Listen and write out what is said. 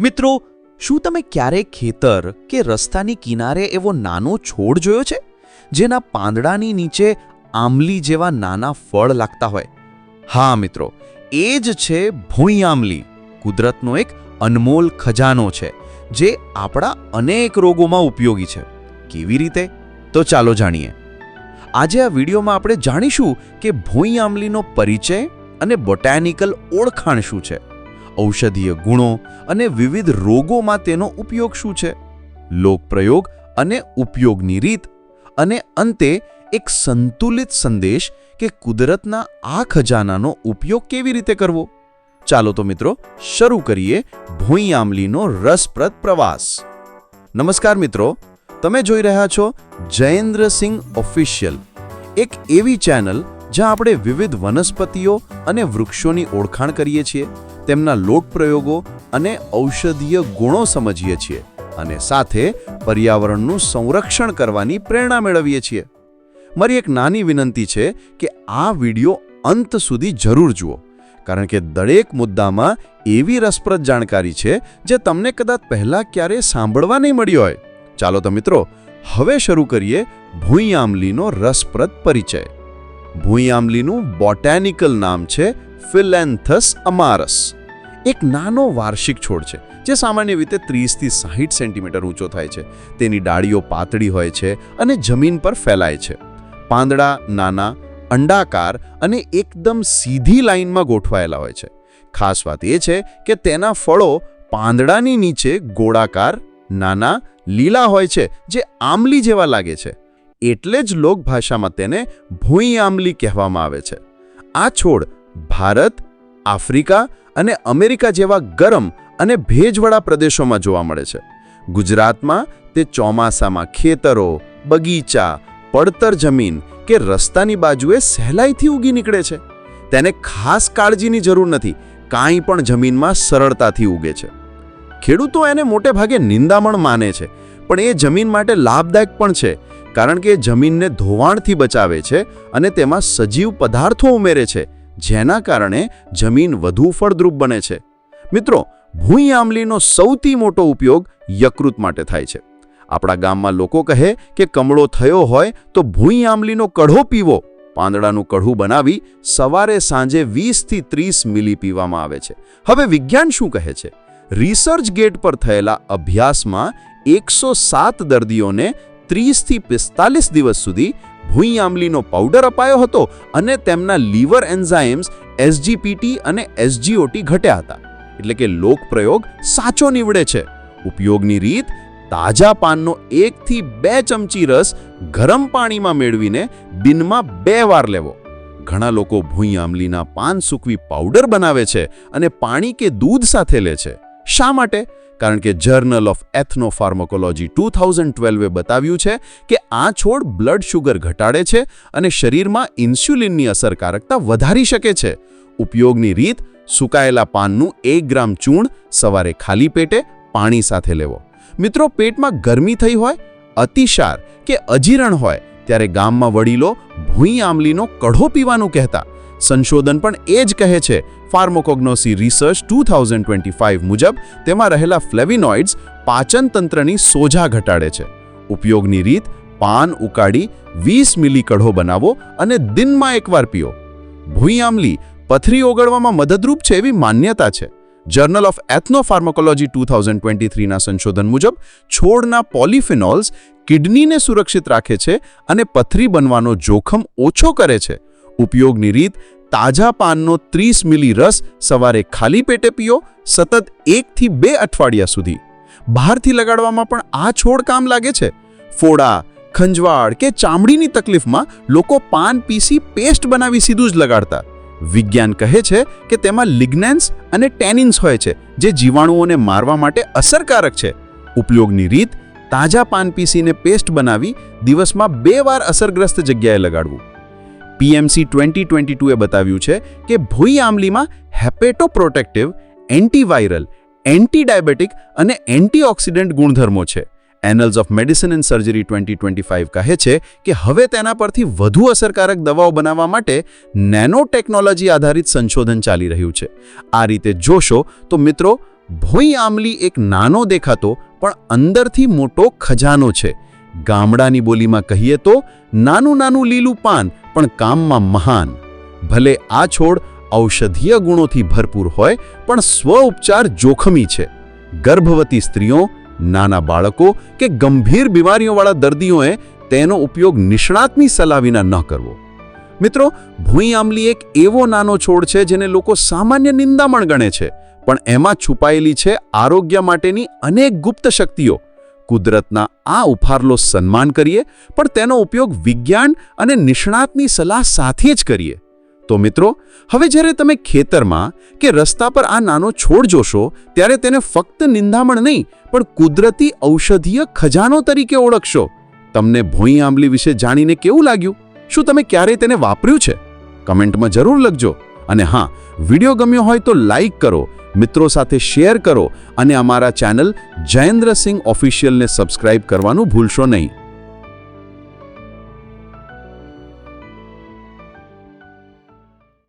મિત્રો, શું તમે ક્યારેક ખેતર કે રસ્તાની કિનારે એવો નાનો છોડ જોયો છે? જેના પાંદડાની નીચે આંબલી જેવા નાના ફળ લાગતા હોય? હા મિત્રો, એ જ છે ભૂંઈ આંબલી. કુદરતનો એક અનમોલ ખજાનો છે, જે આપણા અનેક રોગોમાં ઉપયોગી છે. કેવી રીતે? તો ચાલો જાણીએ. આજે આ વિડીયોમાં આપણે જાણીશું કે ભૂંઈ આંબલીનો પરિચય અને બોટેનિકલ ઓળખાણ શું છે. ઔષધીય ગુણો અને વિવિધ રોગોમાં તેનો ઉપયોગ શું છે? લોકપ્રયોગ અને ઉપયોગની રીત અને અંતે એક સંતુલિત સંદેશ કે કુદરતના આ ખજાનાનો ઉપયોગ કેવી રીતે કરવો? ચાલો તો મિત્રો, શરૂ કરીએ ભૂંઈ આંબલીનો રસપ્રદ પ્રવાસ. નમસ્કાર મિત્રો, તમે જોઈ રહ્યા છો જયેન્દ્રસિંહ ઓફિશિયલ, એક એવી ચેનલ જ્યાં આપણે વિવિધ વનસ્પતિઓ અને વૃક્ષોની ઓળખાણ કરીએ છીએ. તેમના લોકપ્રયોગો અને ઔષધીય ગુણો સમજીએ છીએ અને સાથે પર્યાવરણનું સંરક્ષણ કરવાની પ્રેરણા મેળવીએ છીએ. મારી એક નાની વિનંતી છે કે આ વિડિયો અંત સુધી જરૂર જુઓ, કારણ કે દરેક મુદ્દામાં એવી રસપ્રદ જાણકારી છે જે તમને કદાચ પહેલાં ક્યારેય સાંભળવા નહીં મળી હોય. ચાલો તો મિત્રો, હવે શરૂ કરીએ ભૂઈ આંબલીનો રસપ્રદ પરિચય. ભૂઈ આંબલીનું બોટેનિકલ નામ છે ફિલેન્થસ અમારસ. એક નાનો વાર્ષિક છોડ છે, જે સામાન્ય રીતે ત્રીસથી સાહીઠ સેન્ટીમીટર ઊંચો થાય છે. તેની ડાળીઓ પાતળી હોય છે અને જમીન પર ફેલાય છે. પાંદડા નાના, અંડાકાર અને એકદમ સીધી લાઇનમાં ગોઠવાયેલા હોય છે. ખાસ વાત એ છે કે તેના ફળો પાંદડાની નીચે ગોળાકાર, નાના, લીલા હોય છે, જે આંબલી જેવા લાગે છે. એટલે જ લોકભાષામાં તેને ભૂંઈ આંબલી કહેવામાં આવે છે. આ છોડ ભારત આફ્રિકા અને અમેરિકા જેવા ગરમ અને ભેજવાળા પ્રદેશોમાં જોવા મળે છે. ગુજરાતમાં તે ચોમાસામાં ખેતરો, બગીચા, પડતર જમીન કે રસ્તાની બાજુએ સહેલાઈથી ઉગી નીકળે છે. તેને ખાસ કાળજીની જરૂર નથી, કાંઈ પણ જમીનમાં સરળતાથી ઉગે છે. ખેડૂતો એને મોટે ભાગે નિંદામણ માને છે, પણ એ જમીન માટે લાભદાયક પણ છે, કારણ કે એ જમીનને ધોવાણથી બચાવે છે અને તેમાં સજીવ પદાર્થો ઉમેરે છે. જેના કારણે જમીન વધુ ફળદ્રુપ બને છે. મિત્રો ભૂઈ આંબલીનો સૌથી મોટો ઉપયોગ યકૃત માટે થાય છે. આપણા ગામમાં લોકો કહે કે કમળો થયો હોય તો ભૂઈ આંબલીનો કઢો પીવો. પાંદડાનું કઢું બનાવી સવારે સાંજે વીસથી ત્રીસ મિલી પીવામાં આવે છે. હવે વિજ્ઞાન શું કહે છે? રિસર્ચ ગેટ પર થયેલા અભ્યાસમાં એકસો સાત દર્દીઓને ત્રીસથી પિસ્તાલીસ દિવસ સુધી ભૂંઈ આંબલીનો પાવડર અપાયો હતો અને તેમના લીવર એન્ઝાઇમ્સ એસજીપીટી અને એસજીઓટી ઘટ્યા હતા. એટલે કે લોકપ્રયોગ સાચો નીવડે છે. ઉપયોગની રીત તાજા પાનનો એકથી બે ચમચી રસ ગરમ પાણીમાં મેળવીને દિનમાં બે વાર લેવો. ઘણા લોકો ભૂઈ આંબલીના પાન સૂકવી પાવડર બનાવે છે અને પાણી કે દૂધ સાથે લે છે. શા માટે? કારણ કે journal of ethnopharmacology two thousand twelve બતાવ્યું છે કે આ છોડ બ્લડ શુગર ઘટાડે છે અને શરીરમાં ઇન્સ્યુલિનની અસરકારકતા વધારી શકે છે. ઉપયોગની રીત, સુકાયેલા પાનનું એક ગ્રામ ચૂર્ણ સવારે ખાલી પેટે પાણી સાથે લેવો. મિત્રો, પેટમાં ગરમી થઈ હોય અતિશાર કે અજીરણ હોય, ત્યારે ગામમાં વડીલો ભૂંઈ આમલીનો કઢો પીવાનું કહેતા. સંશોધન પણ એ જ કહે છે pharmacognosy research two thousand twenty five મુજબ તેમાં રહેલા ફ્લેવિનોઇડ્સ પાચનતંત્રની સોજા ઘટાડે છે. ઉપયોગની રીત, પાન ઉકાળી વીસ મિલી કઢો બનાવો અને દિનમાં એકવાર પીઓ. ભૂંઈ પથરી ઓગળવામાં મદદરૂપ છે એવી માન્યતા છે. Journal of ethnopharmacology two thousand twenty થ્રીના સંશોધન મુજબ, છોડના પોલિફિનોલ્સ કિડનીને સુરક્ષિત રાખે છે અને પથરી બનવાનો જોખમ ઓછો કરે છે. ઉપયોગની રીત તાજા પાનનો ત્રીસ મિલી રસ સવારે ખાલી પેટે પીઓ સતત એકથી બે અઠવાડિયા સુધી. બહારથી લગાડવામાં પણ આ છોડ કામ લાગે છે. ફોડા, ખંજવાળ કે ચામડીની તકલીફમાં લોકો પાન પીસી પેસ્ટ બનાવી સીધું જ લગાડતા. વિજ્ઞાન કહે છે કે તેમાં લિગ્નેન્સ અને ટેનિન્સ હોય છે, જે જીવાણુઓને મારવા માટે અસરકારક છે. ઉપયોગની રીત, તાજા પાન પીસીને પેસ્ટ બનાવી દિવસમાં બે વાર અસરગ્રસ્ત જગ્યાએ લગાડવું. પીએમસી ટ્વેન્ટી ટ્વેન્ટી ટુએ બતાવ્યું છે કે ભૂઈ આંબલીમાં હેપેટોપ્રોટેક્ટિવ એન્ટીવાયરલ એન્ટી ડાયાબિટિક અને એન્ટીઓક્સિડન્ટ ગુણધર્મો છે. Annals of medicine and surgery twenty twenty five કહે છે કે હવે તેના પરથી વધુ અસરકારક દવાઓ બનાવવા માટે નેનો ટેકનોલોજી આધારિત સંશોધન ચાલી રહ્યું છે. આ રીતે જોશો તો મિત્રો, ભોઈ આમલી એક નાનો દેખાતો પણ અંદરથી મોટો ખજાનો છે. ગામડાની બોલીમાં કહીએ તો, નાનું નાનું લીલું પાન, પણ કામમાં મહાન. ભલે આ છોડ ઔષધીય ગુણોથી ભરપૂર હોય, પણ સ્વ ઉપચાર જોખમી છે. ગર્ભવતી સ્ત્રીઓ, નાના બાળકો કે ગંભીર બીમારીઓવાળા દર્દીઓએ તેનો ઉપયોગ નિષ્ણાતની સલાહ વિના ન કરવો. મિત્રો, ભૂંઈ આંબલી એક એવો નાનો છોડ છે જેને લોકો સામાન્ય નિંદામણ ગણે છે, પણ એમાં છુપાયેલી છે આરોગ્ય માટેની અનેક ગુપ્ત શક્તિઓ. કુદરતના આ ઉપહારલો સન્માન કરીએ, પણ તેનો ઉપયોગ વિજ્ઞાન અને નિષ્ણાતની સલાહ સાથે જ કરીએ. તો મિત્રો, હવે જ્યારે તમે ખેતરમાં કે રસ્તા પર આ નાનો છોડ જોશો, ત્યારે તેને ફક્ત નિંદામણ નહીં, પણ કુદરતી ઔષધીય ખજાનો તરીકે ઓળખશો. તમને ભોંઈ આંબલી વિશે જાણીને કેવું લાગ્યું? શું તમે ક્યારેય તેને વાપર્યું છે? કમેન્ટમાં જરૂર લખજો. અને હા, વીડિયો ગમ્યો હોય તો લાઈક કરો મિત્રો સાથે શેર કરો અને અમારા ચેનલ જયેન્દ્રસિંહ ઓફિશિયલને સબસ્ક્રાઇબ કરવાનું ભૂલશો નહીં.